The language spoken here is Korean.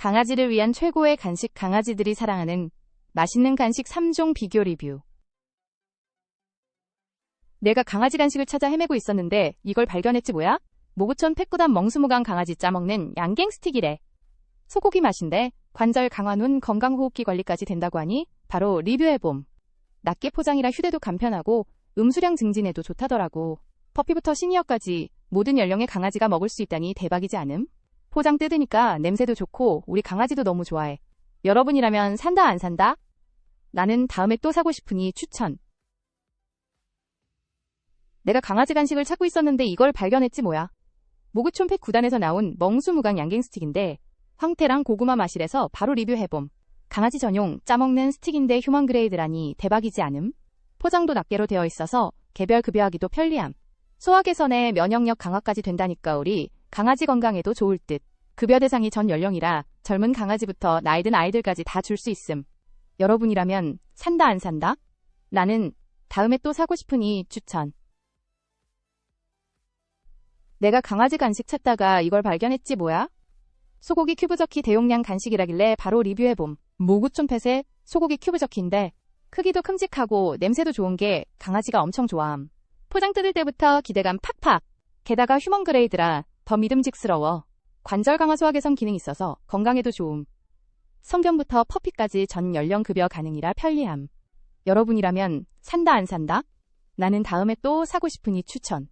강아지를 위한 최고의 간식 강아지들이 사랑하는 맛있는 간식 3종 비교 리뷰. 내가 강아지 간식을 찾아 헤매고 있었는데 이걸 발견했지 뭐야? 모구촌 패꾸단 멍수무강 강아지 짜먹는 양갱 스틱이래. 소고기 맛인데 관절 강화 후 건강호흡기 관리까지 된다고 하니 바로 리뷰해봄. 낱개 포장이라 휴대도 간편하고 음수량 증진에도 좋다더라고. 퍼피부터 시니어까지 모든 연령의 강아지가 먹을 수 있다니 대박이지 않음? 포장 뜯으니까 냄새도 좋고 우리 강아지도 너무 좋아해. 여러분이라면 산다 안 산다? 나는 다음에 또 사고 싶으니 추천. 내가 강아지 간식을 찾고 있었는데 이걸 발견했지 뭐야. 모구촌 팩 구단에서 나온 멍수무강 양갱 스틱인데 황태랑 고구마 맛이래서 바로 리뷰해봄. 강아지 전용 짜먹는 스틱인데 휴먼 그레이드라니 대박이지 않음? 포장도 낱개로 되어 있어서 개별 급여하기도 편리함. 소화 개선에 면역력 강화까지 된다니까 우리 강아지 건강에도 좋을 듯. 급여 대상이 전 연령이라 젊은 강아지부터 나이 든 아이들까지 다 줄 수 있음. 여러분이라면 산다 안 산다? 나는 다음에 또 사고 싶으니 추천. 내가 강아지 간식 찾다가 이걸 발견했지 뭐야? 소고기 큐브 저키 대용량 간식이라길래 바로 리뷰해봄. 모구촌 펫의 소고기 큐브 저키인데 크기도 큼직하고 냄새도 좋은 게 강아지가 엄청 좋아함. 포장 뜯을 때부터 기대감 팍팍. 게다가 휴먼 그레이드라 더 믿음직스러워. 관절 강화 소화 개선 기능이 있어서 건강에도 좋음. 성견부터 퍼피까지 전 연령 급여 가능이라 편리함. 여러분이라면 산다 안 산다? 나는 다음에 또 사고 싶으니 추천.